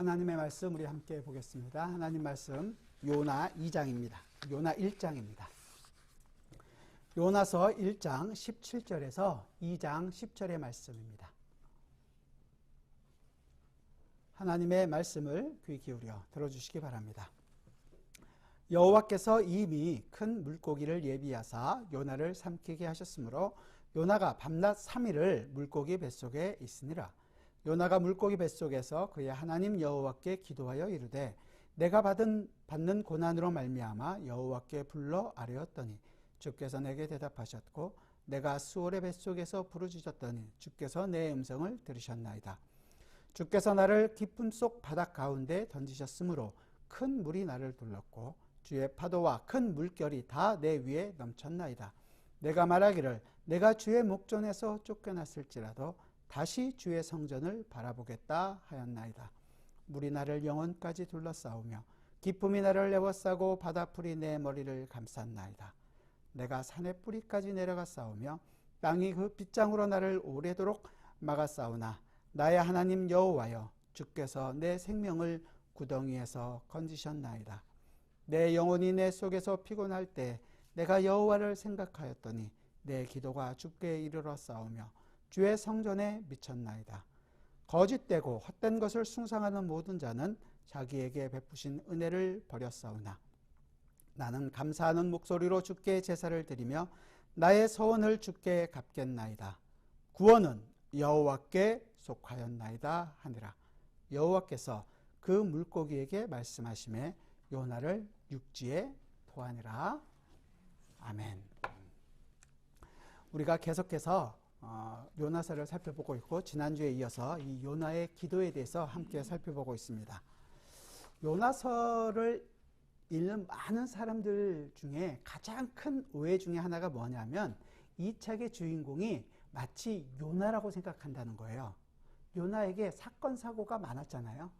하나님의 말씀 우리 함께 보겠습니다. 하나님 말씀 요나 2장입니다. 요나 1장입니다. 요나서 1장 17절에서 2장 10절의 말씀입니다. 하나님의 말씀을 귀 기울여 들어주시기 바랍니다. 여호와께서 이미 큰 물고기를 예비하사 요나를 삼키게 하셨으므로 요나가 밤낮 3일을 물고기 뱃속에 있으니라. 요나가 물고기 뱃속에서 그의 하나님 여호와께 기도하여 이르되 내가 받은 받는 고난으로 말미암아 여호와께 불러 아뢰었더니 주께서 내게 대답하셨고 내가 수월의 뱃속에서 부르짖었더니 주께서 내 음성을 들으셨나이다. 주께서 나를 깊음 속 바닥 가운데 던지셨으므로 큰 물이 나를 둘렀고 주의 파도와 큰 물결이 다 내 위에 넘쳤나이다. 내가 말하기를 내가 주의 목전에서 쫓겨났을지라도 다시 주의 성전을 바라보겠다 하였나이다. 물이 나를 영혼까지 둘러싸우며 기쁨이 나를 에워싸고 바다풀이 내 머리를 감쌌나이다. 내가 산의 뿌리까지 내려가 싸우며 땅이 그 빗장으로 나를 오래도록 막아 싸우나 나의 하나님 여호와여 주께서 내 생명을 구덩이에서 건지셨나이다. 내 영혼이 내 속에서 피곤할 때 내가 여호와를 생각하였더니 내 기도가 주께 이르러 싸우며 주의 성전에 미쳤나이다. 거짓되고 헛된 것을 숭상하는 모든 자는 자기에게 베푸신 은혜를 버렸사오나 나는 감사하는 목소리로 주께 제사를 드리며 나의 서원을 주께 갚겠나이다. 구원은 여호와께 속하였나이다 하니라. 여호와께서 그 물고기에게 말씀하심에 요나를 육지에 토하니라. 아멘. 우리가 계속해서 어, 요나서를 살펴보고 있고 지난주에 이어서 이 요나의 기도에 대해서 함께 살펴보고 있습니다. 요나서를 읽는 많은 사람들 중에 가장 큰 오해 중에 하나가 뭐냐면 이 책의 주인공이 마치 요나라고 생각한다는 거예요. 요나에게 사건 사고가 많았잖아요.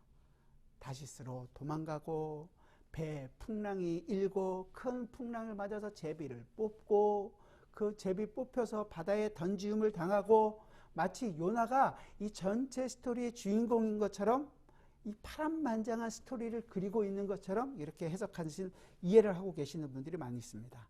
다시스로 도망가고 배 풍랑이 일고 큰 풍랑을 맞아서 제비를 뽑고 그 제비 뽑혀서 바다에 던지움을 당하고 마치 요나가 이 전체 스토리의 주인공인 것처럼 이 파란만장한 스토리를 그리고 있는 것처럼 이렇게 해석하신 이해를 하고 계시는 분들이 많이 있습니다.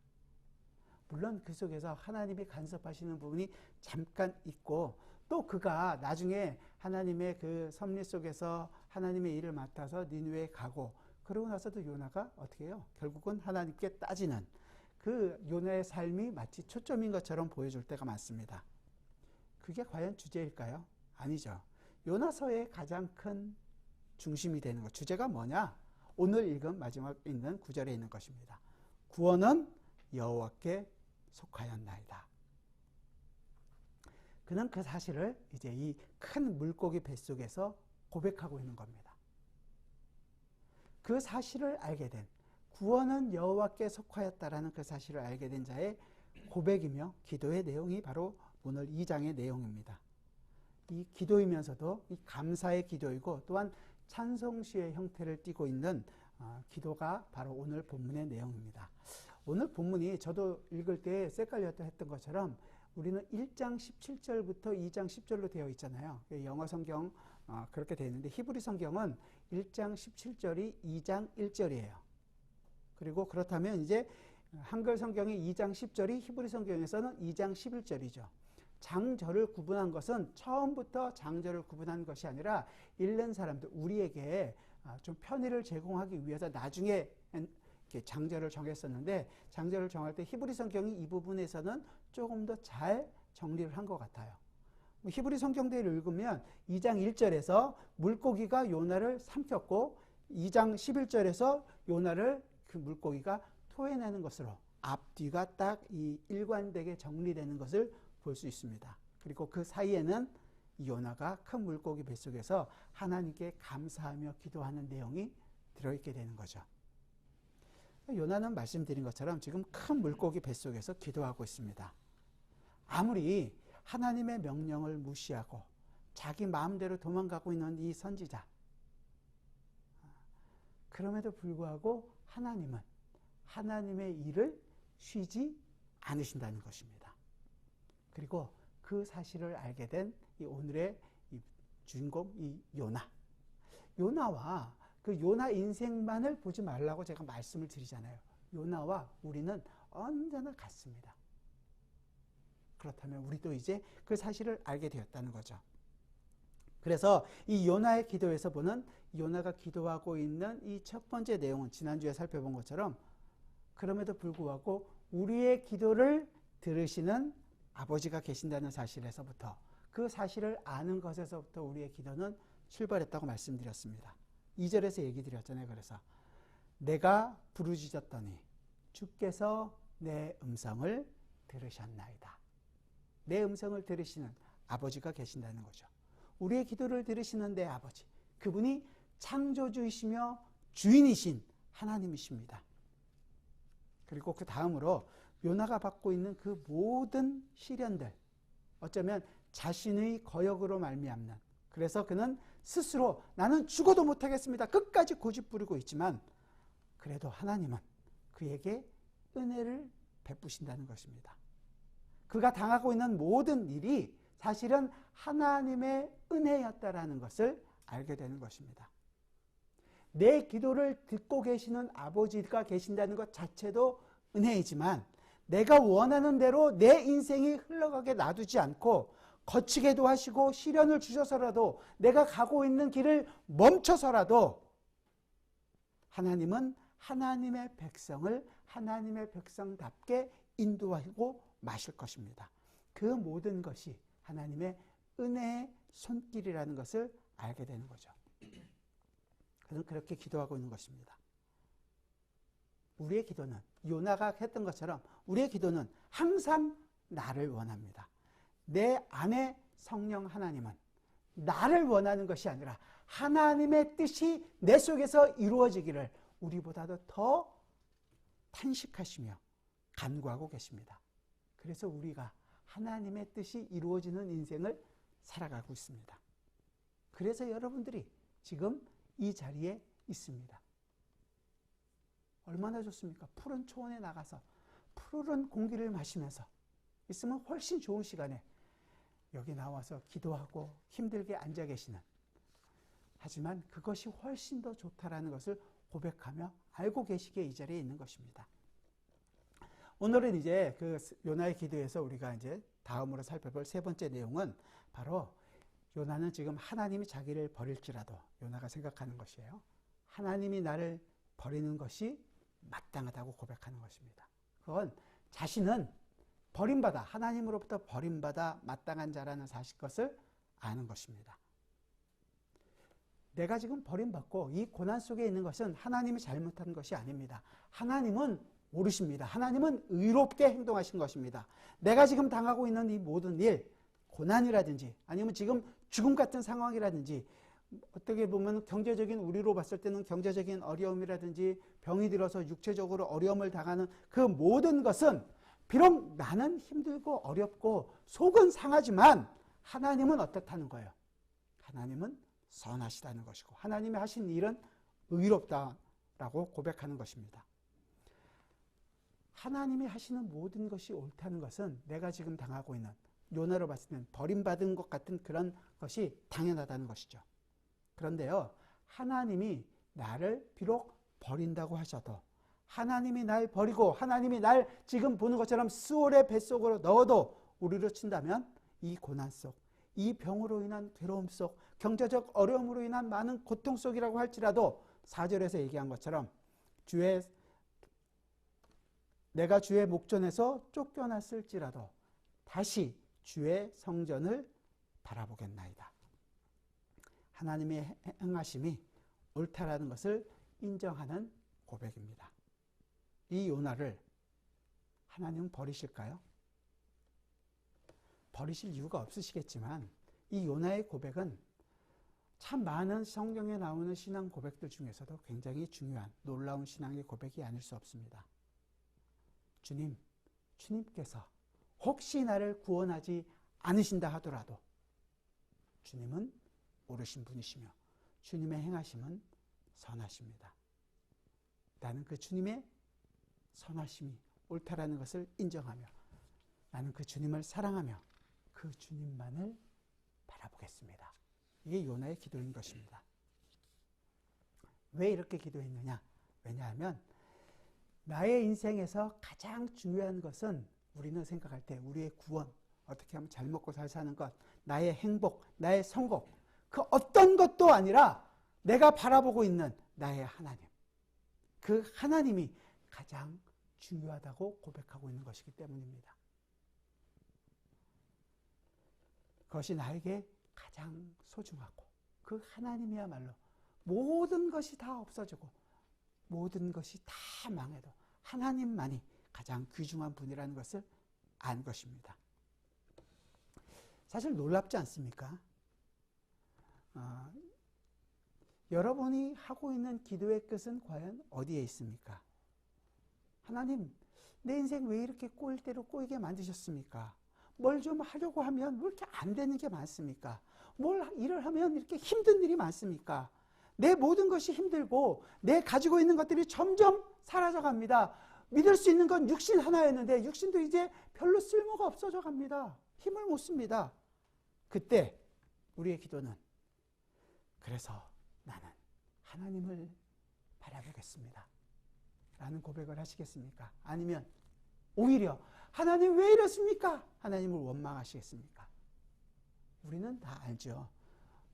물론 그 속에서 하나님이 간섭하시는 부분이 잠깐 있고 또 그가 나중에 하나님의 그 섭리 속에서 하나님의 일을 맡아서 니누에 가고 그러고 나서도 요나가 어떻게 해요? 결국은 하나님께 따지는 그 요나의 삶이 마치 초점인 것처럼 보여줄 때가 많습니다. 그게 과연 주제일까요? 아니죠. 요나서의 가장 큰 중심이 되는 것. 주제가 뭐냐? 오늘 읽은 마지막 있는 구절에 있는 것입니다. 구원은 여호와께 속하였나이다. 그는 그 사실을 이제 이 큰 물고기 뱃속에서 고백하고 있는 겁니다. 그 사실을 알게 된 구원은 여호와께 속하였다라는 그 사실을 알게 된 자의 고백이며 기도의 내용이 바로 오늘 2장의 내용입니다. 이 기도이면서도 이 감사의 기도이고 또한 찬송시의 형태를 띠고 있는 어, 기도가 바로 오늘 본문의 내용입니다. 오늘 본문이 저도 읽을 때 헷갈렸다 했던 것처럼 우리는 1장 17절부터 2장 10절로 되어 있잖아요. 영어 성경 어, 그렇게 되어 있는데 히브리 성경은 1장 17절이 2장 1절이에요. 그리고 그렇다면 이제 한글 성경의 2장 10절이 히브리 성경에서는 2장 11절이죠. 장절을 구분한 것은 처음부터 장절을 구분한 것이 아니라 읽는 사람들 우리에게 아, 좀 편의를 제공하기 위해서 나중에 장절을 정했었는데 장절을 정할 때 히브리 성경이 이 부분에서는 조금 더 잘 정리를 한 것 같아요. 뭐 히브리 성경대를 읽으면 2장 1절에서 물고기가 요나를 삼켰고 2장 11절에서 요나를 그 물고기가 토해내는 것으로 앞뒤가 딱 이 일관되게 정리되는 것을 볼 수 있습니다. 그리고 그 사이에는 요나가 큰 물고기 뱃속에서 하나님께 감사하며 기도하는 내용이 들어있게 되는 거죠. 요나는 말씀드린 것처럼 지금 큰 물고기 뱃속에서 기도하고 있습니다. 아무리 하나님의 명령을 무시하고 자기 마음대로 도망가고 있는 이 선지자. 그럼에도 불구하고 하나님은 하나님의 일을 쉬지 않으신다는 것입니다. 그리고 그 사실을 알게 된 이 오늘의 이 주인공 이 요나. 요나와 그 요나 인생만을 보지 말라고 제가 말씀을 드리잖아요. 요나와 우리는 언제나 같습니다. 그렇다면 우리도 이제 그 사실을 알게 되었다는 거죠. 그래서 이 요나의 기도에서 보는 요나가 기도하고 있는 이 첫 번째 내용은 지난주에 살펴본 것처럼 그럼에도 불구하고 우리의 기도를 들으시는 아버지가 계신다는 사실에서부터 그 사실을 아는 것에서부터 우리의 기도는 출발했다고 말씀드렸습니다. 2절에서 얘기 드렸잖아요. 그래서 내가 부르짖었더니 주께서 내 음성을 들으셨나이다. 내 음성을 들으시는 아버지가 계신다는 거죠. 우리의 기도를 들으시는 내 아버지. 그분이 창조주이시며 주인이신 하나님이십니다. 그리고 그 다음으로 요나가 받고 있는 그 모든 시련들 어쩌면 자신의 거역으로 말미암는 그래서 그는 스스로 나는 죽어도 못하겠습니다. 끝까지 고집 부리고 있지만 그래도 하나님은 그에게 은혜를 베푸신다는 것입니다. 그가 당하고 있는 모든 일이 사실은 하나님의 은혜였다라는 것을 알게 되는 것입니다. 내 기도를 듣고 계시는 아버지가 계신다는 것 자체도 은혜이지만 내가 원하는 대로 내 인생이 흘러가게 놔두지 않고 거치게도 하시고 시련을 주셔서라도 내가 가고 있는 길을 멈춰서라도 하나님은 하나님의 백성을 하나님의 백성답게 인도하고 마실 것입니다. 그 모든 것이 하나님의 은혜의 손길이라는 것을 알게 되는 거죠. 그는 그렇게 기도하고 있는 것입니다. 우리의 기도는 요나가 했던 것처럼 우리의 기도는 항상 나를 원합니다. 내 안에 성령 하나님은 나를 원하는 것이 아니라 하나님의 뜻이 내 속에서 이루어지기를 우리보다도 더 탄식하시며 간구하고 계십니다. 그래서 우리가 하나님의 뜻이 이루어지는 인생을 살아가고 있습니다. 그래서 여러분들이 지금 이 자리에 있습니다. 얼마나 좋습니까? 푸른 초원에 나가서 푸른 공기를 마시면서 있으면 훨씬 좋은 시간에 여기 나와서 기도하고 힘들게 앉아 계시는 하지만 그것이 훨씬 더 좋다라는 것을 고백하며 알고 계시기에 이 자리에 있는 것입니다. 오늘은 이제 그 요나의 기도에서 우리가 이제 다음으로 살펴볼 세 번째 내용은 바로 요나는 지금 하나님이 자기를 버릴지라도 요나가 생각하는 것이에요. 하나님이 나를 버리는 것이 마땅하다고 고백하는 것입니다. 그건 자신은 버림받아 하나님으로부터 버림받아 마땅한 자라는 사실 것을 아는 것입니다. 내가 지금 버림받고 이 고난 속에 있는 것은 하나님이 잘못한 것이 아닙니다. 하나님은 모르십니다. 하나님은 의롭게 행동하신 것입니다. 내가 지금 당하고 있는 이 모든 일, 고난이라든지 아니면 지금 죽음 같은 상황이라든지 어떻게 보면 경제적인 우리로 봤을 때는 경제적인 어려움이라든지 병이 들어서 육체적으로 어려움을 당하는 그 모든 것은 비록 나는 힘들고 어렵고 속은 상하지만 하나님은 어떻다는 거예요? 하나님은 선하시다는 것이고 하나님이 하신 일은 의롭다라고 고백하는 것입니다. 하나님이 하시는 모든 것이 옳다는 것은 내가 지금 당하고 있는 요나로 봤을 때는 버림받은 것 같은 그런 것이 당연하다는 것이죠. 그런데요, 하나님이 나를 비록 버린다고 하셔도 하나님이 날 버리고 하나님이 날 지금 보는 것처럼 수월의 뱃속으로 넣어도 우리로 친다면 이 고난 속, 이 병으로 인한 괴로움 속, 경제적 어려움으로 인한 많은 고통 속이라고 할지라도 4절에서 얘기한 것처럼 주의 내가 주의 목전에서 쫓겨났을지라도 다시 주의 성전을 바라보겠나이다. 하나님의 행하심이 옳다라는 것을 인정하는 고백입니다. 이 요나를 하나님은 버리실까요? 버리실 이유가 없으시겠지만 이 요나의 고백은 참 많은 성경에 나오는 신앙 고백들 중에서도 굉장히 중요한 놀라운 신앙의 고백이 아닐 수 없습니다. 주님, 주님께서 혹시 나를 구원하지 않으신다 하더라도 주님은 옳으신 분이시며 주님의 행하심은 선하십니다. 나는 그 주님의 선하심이 옳다라는 것을 인정하며 나는 그 주님을 사랑하며 그 주님만을 바라보겠습니다. 이게 요나의 기도인 것입니다. 왜 이렇게 기도했느냐? 왜냐하면 나의 인생에서 가장 중요한 것은 우리는 생각할 때 우리의 구원, 어떻게 하면 잘 먹고 잘 사는 것, 나의 행복, 나의 성공, 그 어떤 것도 아니라 내가 바라보고 있는 나의 하나님. 그 하나님이 가장 중요하다고 고백하고 있는 것이기 때문입니다. 그것이 나에게 가장 소중하고 그 하나님이야말로 모든 것이 다 없어지고 모든 것이 다 망해도 하나님만이 가장 귀중한 분이라는 것을 안 것입니다. 사실 놀랍지 않습니까? 어, 여러분이 하고 있는 기도의 끝은 과연 어디에 있습니까? 하나님, 내 인생 왜 이렇게 꼬일 대로 꼬이게 만드셨습니까? 뭘 좀 하려고 하면 왜 이렇게 안 되는 게 많습니까? 뭘 일을 하면 이렇게 힘든 일이 많습니까? 내 모든 것이 힘들고 내 가지고 있는 것들이 점점 사라져 갑니다. 믿을 수 있는 건 육신 하나였는데 육신도 이제 별로 쓸모가 없어져 갑니다. 힘을 못 씁니다. 그때 우리의 기도는 그래서 나는 하나님을 바라보겠습니다. 라는 고백을 하시겠습니까? 아니면 오히려 하나님 왜 이렇습니까? 하나님을 원망하시겠습니까? 우리는 다 알죠.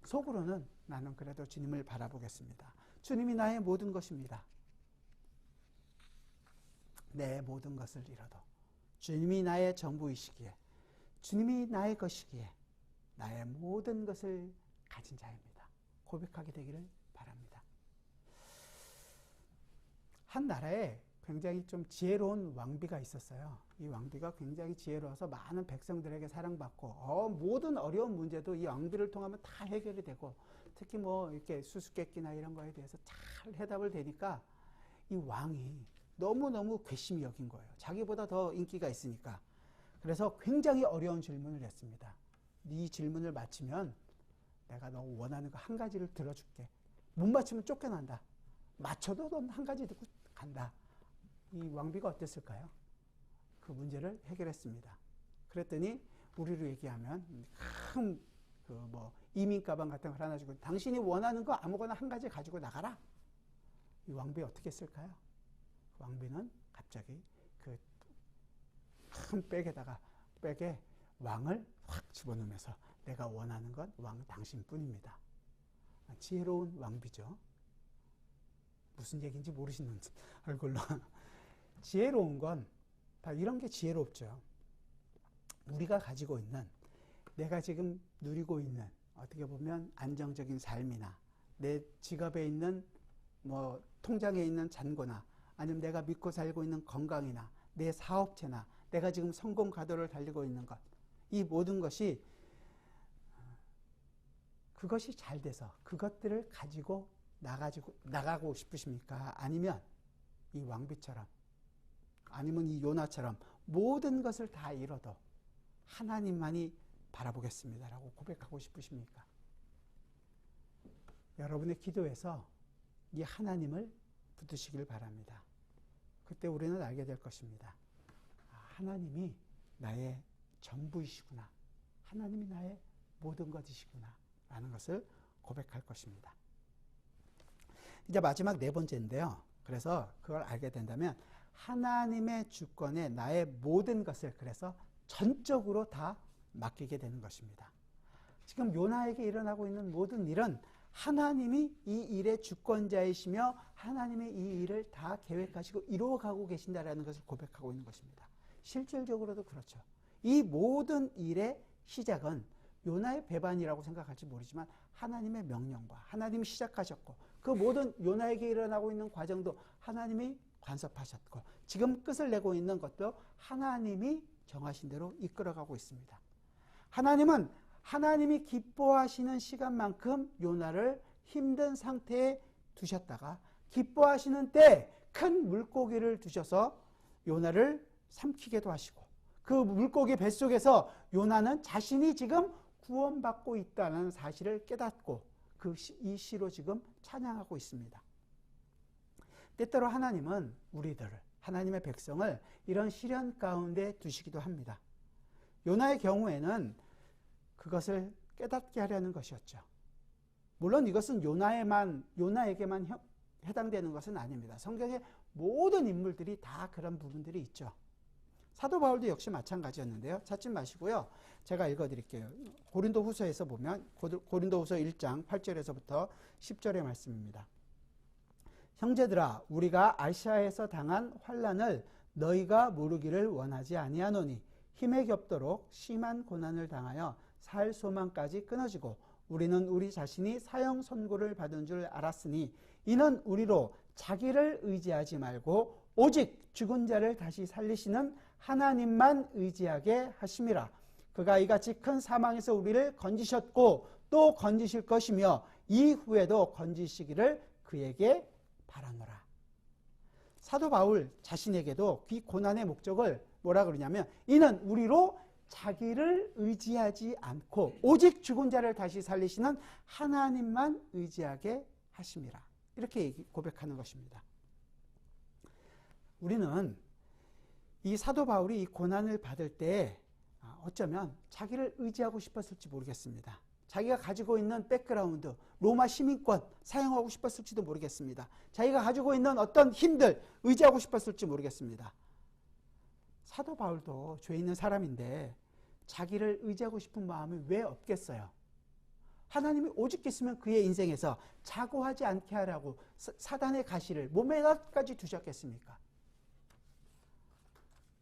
속으로는 나는 그래도 주님을 바라보겠습니다. 주님이 나의 모든 것입니다. 내 모든 것을 잃어도 주님이 나의 전부이시기에 주님이 나의 것이기에 나의 모든 것을 가진 자입니다. 고백하게 되기를 바랍니다. 한 나라에 굉장히 좀 지혜로운 왕비가 있었어요. 이 왕비가 굉장히 지혜로워서 많은 백성들에게 사랑받고 어, 모든 어려운 문제도 이 왕비를 통하면 다 해결이 되고 특히 뭐 이렇게 수수께끼나 이런 거에 대해서 잘 해답을 되니까 이 왕이 너무너무 괘씸히 여긴 거예요. 자기보다 더 인기가 있으니까. 그래서 굉장히 어려운 질문을 했습니다. 네 질문을 맞히면 내가 너 원하는 거 한 가지를 들어줄게. 못 맞히면 쫓겨난다. 맞춰도 넌 한 가지 듣고 간다. 이 왕비가 어땠을까요? 그 문제를 해결했습니다. 그랬더니 우리로 얘기하면 큰 그 뭐 이민 가방 같은 걸 하나 주고 당신이 원하는 거 아무거나 한 가지 가지고 나가라. 이 왕비 어떻게 했을까요? 그 왕비는 갑자기 그 큰 백에다가 백에 왕을 확 집어넣으면서 내가 원하는 건 왕 당신뿐입니다. 지혜로운 왕비죠. 무슨 얘기인지 모르시는 얼굴로. 지혜로운 건 다 이런 게 지혜롭죠. 우리가 가지고 있는 내가 지금 누리고 있는 어떻게 보면 안정적인 삶이나 내 지갑에 있는 뭐 통장에 있는 잔고나 아니면 내가 믿고 살고 있는 건강이나 내 사업체나 내가 지금 성공 가도를 달리고 있는 것 이 모든 것이 그것이 잘 돼서 그것들을 가지고 나가지고 나가고 싶으십니까? 아니면 이 왕비처럼 아니면 이 요나처럼 모든 것을 다 잃어도 하나님만이 바라보겠습니다라고 고백하고 싶으십니까? 여러분의 기도에서 이 하나님을 붙드시길 바랍니다. 그때 우리는 알게 될 것입니다. 아, 하나님이 나의 전부이시구나. 하나님이 나의 모든 것이시구나. 라는 것을 고백할 것입니다. 이제 마지막 네 번째인데요. 그래서 그걸 알게 된다면 하나님의 주권에 나의 모든 것을 그래서 전적으로 다 맡기게 되는 것입니다. 지금 요나에게 일어나고 있는 모든 일은 하나님이 이 일의 주권자이시며 하나님의 이 일을 다 계획하시고 이루어가고 계신다라는 것을 고백하고 있는 것입니다. 실질적으로도 그렇죠. 이 모든 일의 시작은 요나의 배반이라고 생각할지 모르지만 하나님의 명령과 하나님이 시작하셨고 그 모든 요나에게 일어나고 있는 과정도 하나님이 간섭하셨고 지금 끝을 내고 있는 것도 하나님이 정하신 대로 이끌어가고 있습니다. 하나님은 하나님이 기뻐하시는 시간만큼 요나를 힘든 상태에 두셨다가 기뻐하시는 때 큰 물고기를 두셔서 요나를 삼키게도 하시고 그 물고기 뱃속에서 요나는 자신이 지금 구원받고 있다는 사실을 깨닫고 그 이 시로 지금 찬양하고 있습니다. 때때로 하나님은 우리들을 하나님의 백성을 이런 시련 가운데 두시기도 합니다. 요나의 경우에는 그것을 깨닫게 하려는 것이었죠. 물론 이것은 요나에만 요나에게만 해당되는 것은 아닙니다. 성경의 모든 인물들이 다 그런 부분들이 있죠. 사도 바울도 역시 마찬가지였는데요. 찾지 마시고요. 제가 읽어 드릴게요. 고린도 후서에서 보면 고린도 후서 1장 8절에서부터 10절의 말씀입니다. 형제들아 우리가 아시아에서 당한 환란을 너희가 모르기를 원하지 아니하노니 힘에 겹도록 심한 고난을 당하여 살 소망까지 끊어지고 우리는 우리 자신이 사형 선고를 받은 줄 알았으니 이는 우리로 자기를 의지하지 말고 오직 죽은 자를 다시 살리시는 하나님만 의지하게 하심이라. 그가 이같이 큰 사망에서 우리를 건지셨고 또 건지실 것이며 이후에도 건지시기를 그에게 바라노라. 사도 바울 자신에게도 그 고난의 목적을 뭐라 그러냐면 이는 우리로 자기를 의지하지 않고 오직 죽은 자를 다시 살리시는 하나님만 의지하게 하심이라. 이렇게 고백하는 것입니다. 우리는 이 사도 바울이 이 고난을 받을 때 아, 어쩌면 자기를 의지하고 싶었을지 모르겠습니다. 자기가 가지고 있는 백그라운드, 로마 시민권 사용하고 싶었을지도 모르겠습니다. 자기가 가지고 있는 어떤 힘들 의지하고 싶었을지 모르겠습니다. 사도 바울도 죄 있는 사람인데 자기를 의지하고 싶은 마음이 왜 없겠어요? 하나님이 오직 계시면 그의 인생에서 자고하지 않게 하라고 사단의 가시를 몸에까지 두셨겠습니까?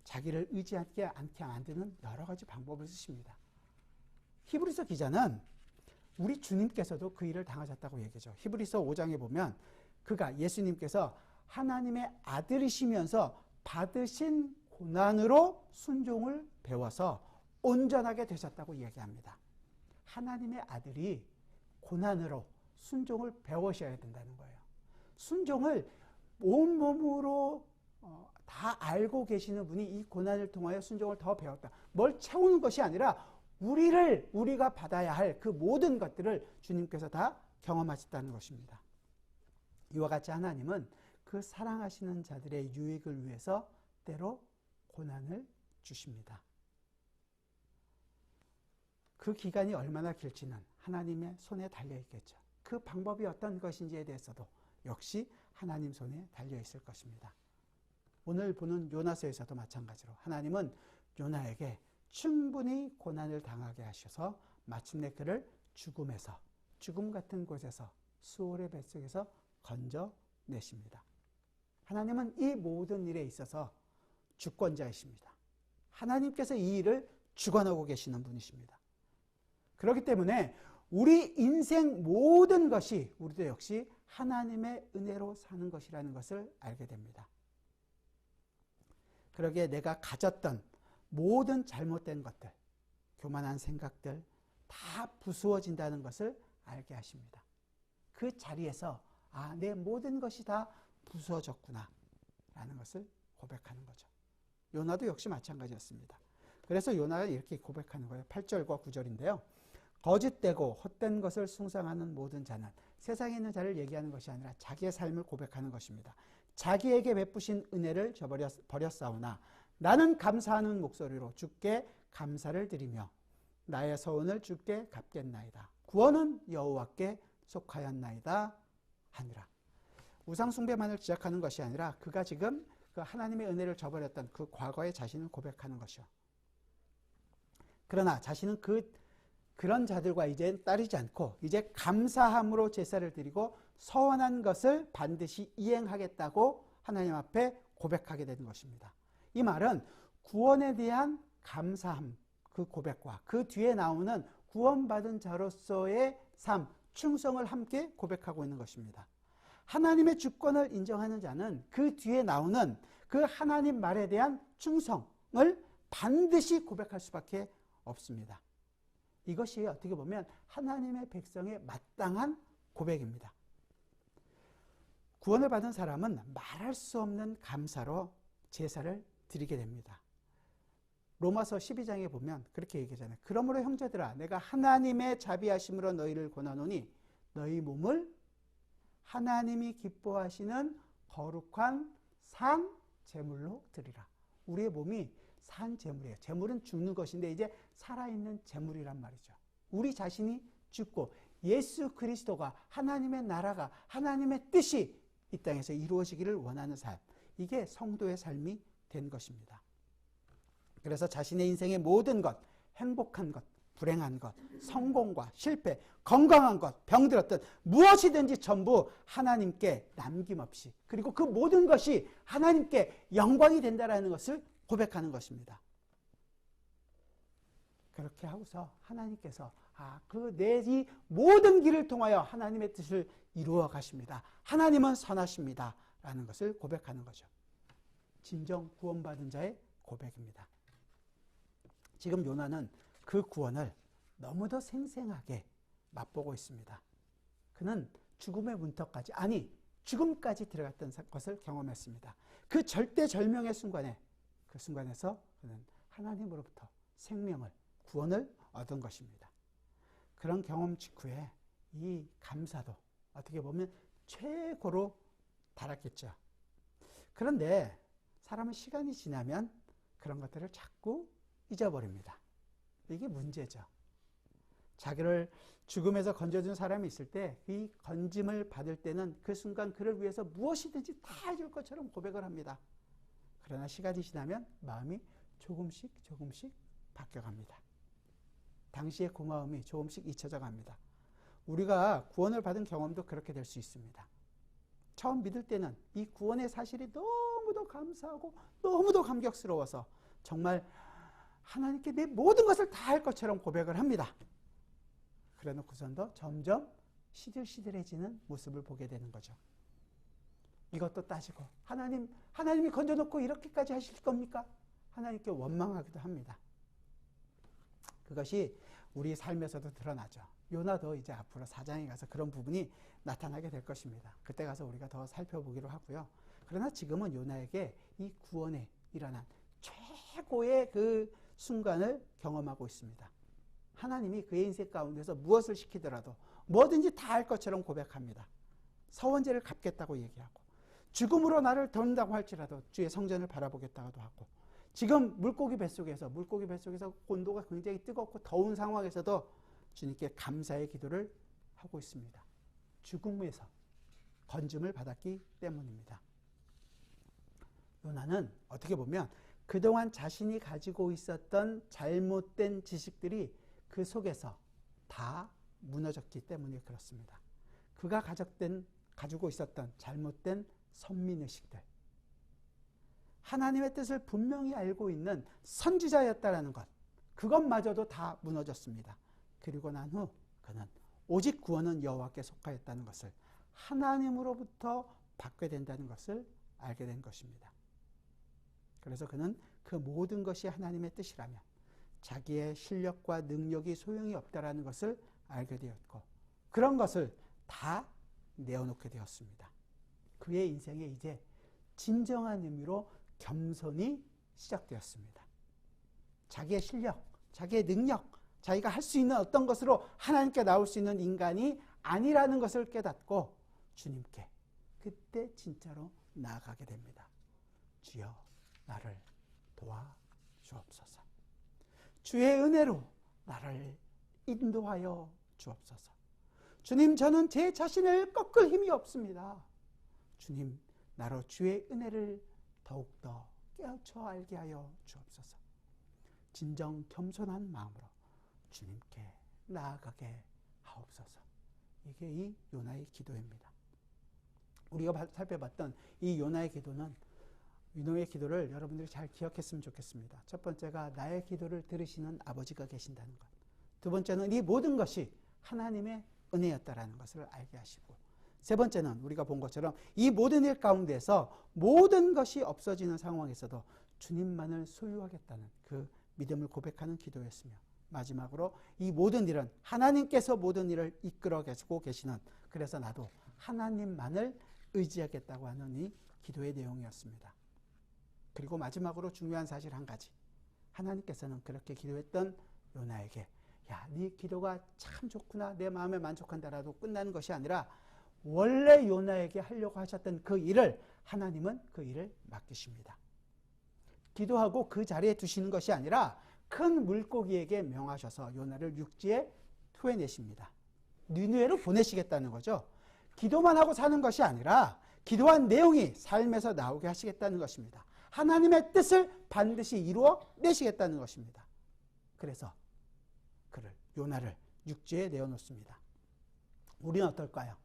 자기를 의지하지 않게 만드는 여러 가지 방법을 쓰십니다. 히브리서 기자는 우리 주님께서도 그 일을 당하셨다고 얘기죠. 히브리서 5장에 보면 그가 예수님께서 하나님의 아들이시면서 받으신 고난으로 순종을 배워서 온전하게 되셨다고 얘기합니다. 하나님의 아들이 고난으로 순종을 배우셔야 된다는 거예요. 순종을 온몸으로 어, 다 알고 계시는 분이 이 고난을 통하여 순종을 더 배웠다. 뭘 채우는 것이 아니라 우리를 우리가 받아야 할 그 모든 것들을 주님께서 다 경험하셨다는 것입니다. 이와 같이 하나님은 그 사랑하시는 자들의 유익을 위해서 때로 고난을 주십니다. 그 기간이 얼마나 길지는 하나님의 손에 달려 있겠죠. 그 방법이 어떤 것인지에 대해서도 역시 하나님 손에 달려 있을 것입니다. 오늘 보는 요나서에서도 마찬가지로 하나님은 요나에게 충분히 고난을 당하게 하셔서 마침내 그를 죽음에서 죽음 같은 곳에서 수월의 뱃속에서 건져 내십니다. 하나님은 이 모든 일에 있어서 주권자이십니다. 하나님께서 이 일을 주관하고 계시는 분이십니다. 그렇기 때문에 우리 인생 모든 것이 우리도 역시 하나님의 은혜로 사는 것이라는 것을 알게 됩니다. 그러기에 내가 가졌던 모든 잘못된 것들, 교만한 생각들 다 부수어진다는 것을 알게 하십니다. 그 자리에서 아, 내 모든 것이 다 부수어졌구나 라는 것을 고백하는 거죠. 요나도 역시 마찬가지였습니다. 그래서 요나가 이렇게 고백하는 거예요. 8절과 9절인데요. 거짓되고 헛된 것을 숭상하는 모든 자는 세상에 있는 자를 얘기하는 것이 아니라 자기의 삶을 고백하는 것입니다. 자기에게 베푸신 은혜를 저버렸사오나 나는 감사하는 목소리로 주께 감사를 드리며 나의 서원을 주께 갚겠나이다. 구원은 여호와께 속하였나이다 하니라. 우상 숭배만을 지적하는 것이 아니라 그가 지금 그 하나님의 은혜를 저버렸던 그 과거의 자신을 고백하는 것이요. 그러나 자신은 그 그런 자들과 이제 따르지 않고 이제 감사함으로 제사를 드리고 서원한 것을 반드시 이행하겠다고 하나님 앞에 고백하게 되는 것입니다. 이 말은 구원에 대한 감사함 그 고백과 그 뒤에 나오는 구원받은 자로서의 삶, 충성을 함께 고백하고 있는 것입니다. 하나님의 주권을 인정하는 자는 그 뒤에 나오는 그 하나님 말에 대한 충성을 반드시 고백할 수밖에 없습니다. 이것이 어떻게 보면 하나님의 백성의 마땅한 고백입니다. 구원을 받은 사람은 말할 수 없는 감사로 제사를 드리게 됩니다. 로마서 12장에 보면 그렇게 얘기하잖아요. 그러므로 형제들아 내가 하나님의 자비하심으로 너희를 권하노니 너희 몸을 하나님이 기뻐하시는 거룩한 산 제물로 드리라. 우리의 몸이 산 재물이에요. 재물은 죽는 것인데 이제 살아있는 재물이란 말이죠. 우리 자신이 죽고 예수 그리스도가 하나님의 나라가 하나님의 뜻이 이 땅에서 이루어지기를 원하는 삶. 이게 성도의 삶이 된 것입니다. 그래서 자신의 인생의 모든 것, 행복한 것, 불행한 것, 성공과 실패, 건강한 것, 병들었던 무엇이든지 전부 하나님께 남김없이 그리고 그 모든 것이 하나님께 영광이 된다라는 것을 고백하는 것입니다. 그렇게 하고서 하나님께서 아, 그 내 이 모든 길을 통하여 하나님의 뜻을 이루어 가십니다. 하나님은 선하십니다. 라는 것을 고백하는 거죠. 진정 구원받은 자의 고백입니다. 지금 요나는 그 구원을 너무도 생생하게 맛보고 있습니다. 그는 죽음의 문턱까지, 아니, 죽음까지 들어갔던 것을 경험했습니다. 그 절대절명의 순간에, 그 순간에서 그는 하나님으로부터 생명을, 구원을 얻은 것입니다. 그런 경험 직후에 이 감사도 어떻게 보면 최고로 달았겠죠. 그런데 사람은 시간이 지나면 그런 것들을 자꾸 잊어버립니다. 이게 문제죠. 자기를 죽음에서 건져준 사람이 있을 때 이 건짐을 받을 때는 그 순간 그를 위해서 무엇이든지 다 해줄 것처럼 고백을 합니다. 그러나 시간이 지나면 마음이 조금씩 조금씩 바뀌어갑니다. 당시의 고마움이 조금씩 잊혀져 갑니다. 우리가 구원을 받은 경험도 그렇게 될 수 있습니다. 처음 믿을 때는 이 구원의 사실이 너무도 감사하고 너무도 감격스러워서 정말 하나님께 내 모든 것을 다 할 것처럼 고백을 합니다. 그래 놓고선도 점점 시들시들해지는 모습을 보게 되는 거죠. 이것도 따지고 하나님 하나님이 건져 놓고 이렇게까지 하실 겁니까? 하나님께 원망하기도 합니다. 그것이 우리 삶에서도 드러나죠. 요나도 이제 앞으로 사장에 가서 그런 부분이 나타나게 될 것입니다. 그때 가서 우리가 더 살펴보기로 하고요. 그러나 지금은 요나에게 이 구원에 일어난 최고의 그 순간을 경험하고 있습니다. 하나님이 그의 인생 가운데서 무엇을 시키더라도 뭐든지 다 할 것처럼 고백합니다. 서원제를 갚겠다고 얘기하고 죽음으로 나를 던다고 할지라도 주의 성전을 바라보겠다고도 하고 지금 물고기 뱃속에서 물고기 뱃속에서 온도가 굉장히 뜨겁고 더운 상황에서도 주님께 감사의 기도를 하고 있습니다. 죽음에서 건짐을 받았기 때문입니다. 요나는 어떻게 보면 그동안 자신이 가지고 있었던 잘못된 지식들이 그 속에서 다 무너졌기 때문에 그렇습니다. 그가 가졌던, 가지고 있었던 잘못된 선민의식들. 하나님의 뜻을 분명히 알고 있는 선지자였다라는 것. 그것마저도 다 무너졌습니다. 그리고 난 후 그는 오직 구원은 여호와께 속하였다는 것을 하나님으로부터 받게 된다는 것을 알게 된 것입니다. 그래서 그는 그 모든 것이 하나님의 뜻이라면 자기의 실력과 능력이 소용이 없다라는 것을 알게 되었고 그런 것을 다 내어놓게 되었습니다. 그의 인생에 이제 진정한 의미로 겸손이 시작되었습니다. 자기의 실력, 자기의 능력, 자기가 할 수 있는 어떤 것으로 하나님께 나올 수 있는 인간이 아니라는 것을 깨닫고 주님께 그때 진짜로 나아가게 됩니다. 주여 나를 도와 주옵소서. 주의 은혜로 나를 인도하여 주옵소서. 주님, 저는 제 자신을 꺾을 힘이 없습니다. 주님, 나로 주의 은혜를 더욱더 깨우쳐 알게 하여 주옵소서. 진정 겸손한 마음으로 주님께 나아가게 하옵소서. 이게 이 요나의 기도입니다. 우리가 살펴봤던 이 요나의 기도는 유노의 기도를 여러분들이 잘 기억했으면 좋겠습니다. 첫 번째가 나의 기도를 들으시는 아버지가 계신다는 것. 두 번째는 이 모든 것이 하나님의 은혜였다라는 것을 알게 하시고 세 번째는 우리가 본 것처럼 이 모든 일 가운데서 모든 것이 없어지는 상황에서도 주님만을 소유하겠다는 그 믿음을 고백하는 기도였으며 마지막으로 이 모든 일은 하나님께서 모든 일을 이끌어 계시고 계시는 그래서 나도 하나님만을 의지하겠다고 하는 이 기도의 내용이었습니다. 그리고 마지막으로 중요한 사실 한 가지. 하나님께서는 그렇게 기도했던 요나에게 야, 네 기도가 참 좋구나. 내 마음에 만족한다라도 끝나는 것이 아니라 원래 요나에게 하려고 하셨던 그 일을 하나님은 그 일을 맡기십니다. 기도하고 그 자리에 두시는 것이 아니라 큰 물고기에게 명하셔서 요나를 육지에 토해내십니다. 니누에로 보내시겠다는 거죠. 기도만 하고 사는 것이 아니라 기도한 내용이 삶에서 나오게 하시겠다는 것입니다. 하나님의 뜻을 반드시 이루어 내시겠다는 것입니다. 그래서 그를 요나를 육지에 내어놓습니다. 우리는 어떨까요?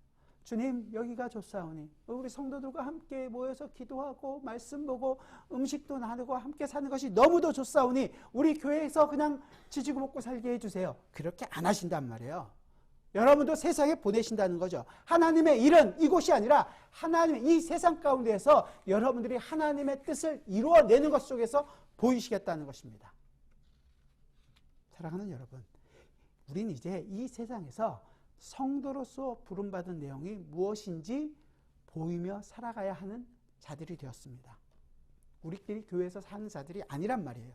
주님 여기가 좋사오니 우리 성도들과 함께 모여서 기도하고 말씀 보고 음식도 나누고 함께 사는 것이 너무도 좋사오니 우리 교회에서 그냥 지지고 먹고 살게 해주세요. 그렇게 안 하신단 말이에요. 여러분도 세상에 보내신다는 거죠. 하나님의 일은 이곳이 아니라 하나님의 이 세상 가운데에서 여러분들이 하나님의 뜻을 이루어내는 것 속에서 보이시겠다는 것입니다. 사랑하는 여러분, 우린 이제 이 세상에서 성도로서 부름받은 내용이 무엇인지 보이며 살아가야 하는 자들이 되었습니다. 우리끼리 교회에서 사는 자들이 아니란 말이에요.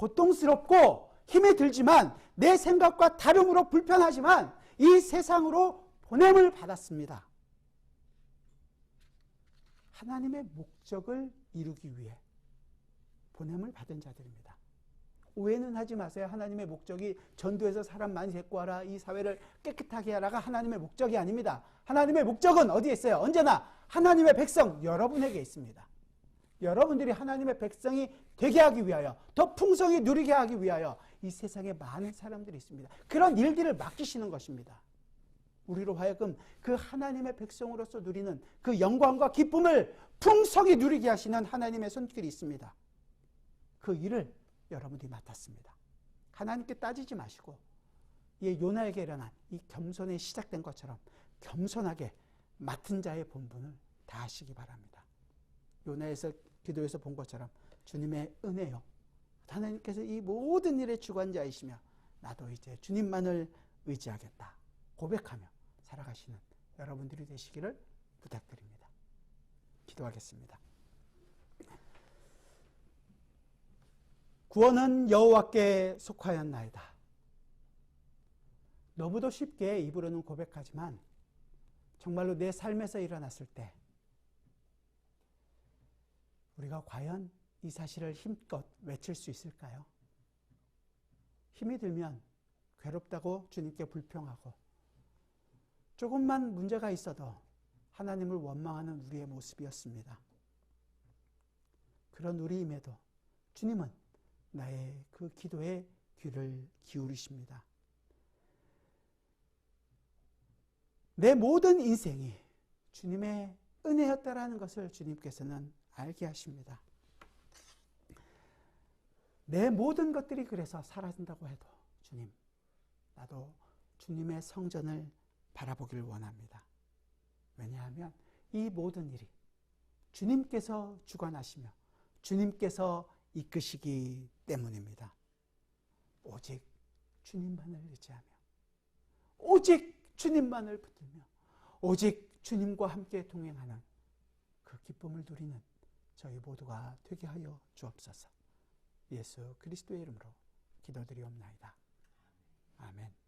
고통스럽고 힘이 들지만 내 생각과 다름으로 불편하지만 이 세상으로 보냄을 받았습니다. 하나님의 목적을 이루기 위해 보냄을 받은 자들입니다. 오해는 하지 마세요. 하나님의 목적이 전도해서 사람 많이 데리고 와라. 이 사회를 깨끗하게 하라가 하나님의 목적이 아닙니다. 하나님의 목적은 어디에 있어요? 언제나 하나님의 백성 여러분에게 있습니다. 여러분들이 하나님의 백성이 되게 하기 위하여 더 풍성히 누리게 하기 위하여 이 세상에 많은 사람들이 있습니다. 그런 일들을 맡기시는 것입니다. 우리로 하여금 그 하나님의 백성으로서 누리는 그 영광과 기쁨을 풍성히 누리게 하시는 하나님의 손길이 있습니다. 그 일을 여러분들이 맡았습니다. 하나님께 따지지 마시고 이 요나에게 일어난 이 겸손에 시작된 것처럼 겸손하게 맡은 자의 본분을 다하시기 바랍니다. 요나에서 기도에서 본 것처럼 주님의 은혜요. 하나님께서 이 모든 일의 주관자이시며 나도 이제 주님만을 의지하겠다. 고백하며 살아가시는 여러분들이 되시기를 부탁드립니다. 기도하겠습니다. 구원은 여호와께 속하였나이다. 너무도 쉽게 입으로는 고백하지만 정말로 내 삶에서 일어났을 때 우리가 과연 이 사실을 힘껏 외칠 수 있을까요? 힘이 들면 괴롭다고 주님께 불평하고 조금만 문제가 있어도 하나님을 원망하는 우리의 모습이었습니다. 그런 우리임에도 주님은 나의 그 기도에 귀를 기울이십니다. 내 모든 인생이 주님의 은혜였다라는 것을 주님께서는 알게 하십니다. 내 모든 것들이 그래서 사라진다고 해도 주님, 나도 주님의 성전을 바라보기를 원합니다. 왜냐하면 이 모든 일이 주님께서 주관하시며 주님께서 이끄시기 때문입니다. 오직 주님만을 의지하며 오직 주님만을 붙들며 오직 주님과 함께 동행하는 그 기쁨을 누리는 저희 모두가 되게 하여 주옵소서. 예수 그리스도의 이름으로 기도드리옵나이다. 아멘.